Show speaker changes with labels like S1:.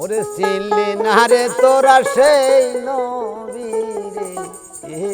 S1: ওরে চিনলি না রে তোরা সেই নবী রে।